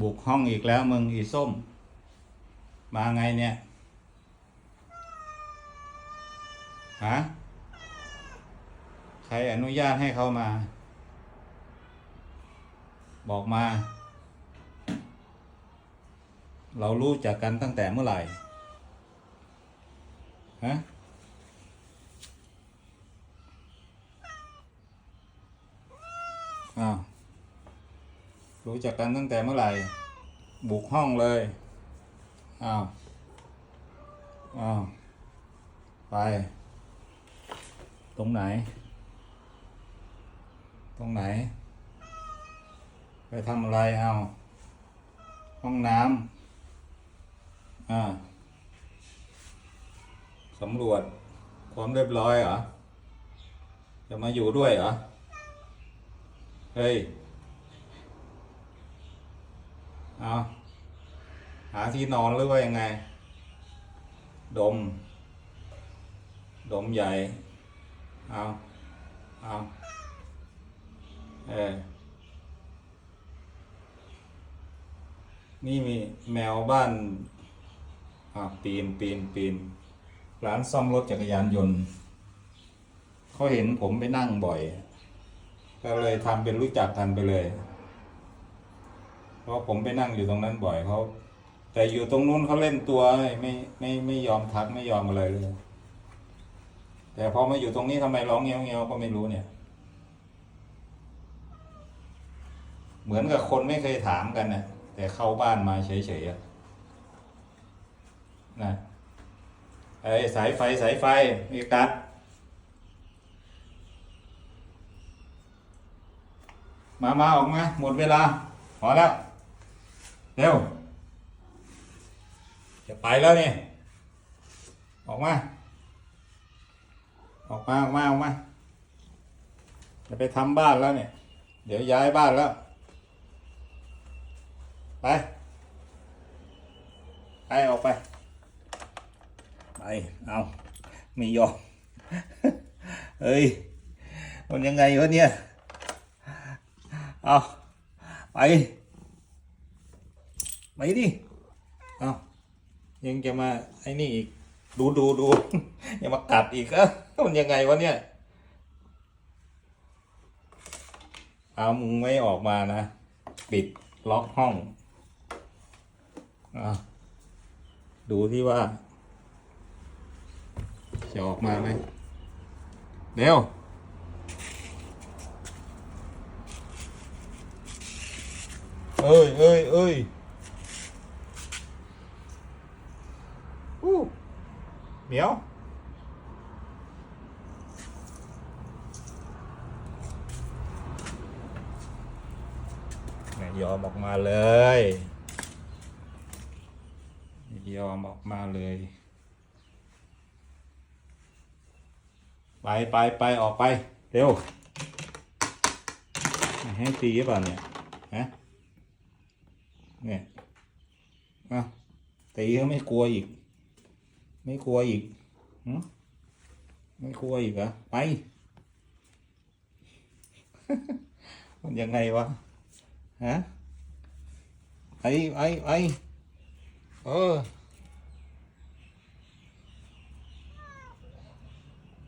บุกห้องอีกแล้วมึงอีส้ม มาไงเนี่ย ฮะ ใครอนุญาตให้เขามา บอกมา เรารู้จักกันตั้งแต่เมื่อไหร่ ฮะ อ้าว รู้จักกันตั้งแต่เมื่อไหร่ บุกห้องเลย อ้าว อ้าว ไป ตรงไหน ตรงไหน ไปทำอะไรเอาห้องน้ำ อ่าสำรวจความเรียบร้อยเหรอ จะมาอยู่ด้วยเหรอ เฮ้ย เอาหาที่นอนหรือว่ายังไง ดม ดมใหญ่ เอาเอาเออนี่มีแมวบ้านอ่าปีนปีนปีนร้านซ่อมรถจักรยานยนต์เขาเห็นผมไปนั่งบ่อย ก็เลยทำเป็นรู้จักกันไปเลย เพราะผมไปนั่งอยู่ตรงนั้นบ่อยเขาแต่อยู่ตรงนู้นเขาเล่นตัวไม่ไม่ไม่ไม่ยอมทักไม่ยอมอะไรเลย แต่พอมาอยู่ตรงนี้ทำไมร้องเงี้ยวเงี้ยวก็ไม่รู้เนี่ย เหมือนกับคนไม่เคยถามกันนะแต่เข้าบ้านมาเฉยๆอะนะไอ้สายไฟสายไฟมีกัดมามาออกมาหมดเวลาพอแล้ว เร็ว จะไปแล้วเนี่ย ออกมา ออกมา ออกมา ออกมา จะไปทำบ้านแล้วเนี่ย เดี๋ยวย้ายบ้านแล้ว ไป ไป ออกไป ไป เอาไม่ยอม เฮ้ย มันยังไงวะเนี่ย เอาไป ไปดิเอายังจะมาไอ้นี่อีก ดูดูดูยังมากัดอีกเอะมันยังไงวะเนี่ย เอามึงไม่ออกมานะ ปิดล็อกห้องเอาดูที่ว่า จะออกมาไหมเร็วเอ้ยเอ้ยเอ้ย เหมียวไม่ยอมออกมาเลยไม่ยอมออกมาเลย ไปไปไปออกไป เร็ว ให้ตีหรือเปล่าเนี่ยฮะเนี่ยอะตีเขาไม่กลัวอีก ไม่กลัวอีกหึไม่กลัวอีกเหรอไป มันยังไงวะฮะไอ้ไอ้ไอ้เออ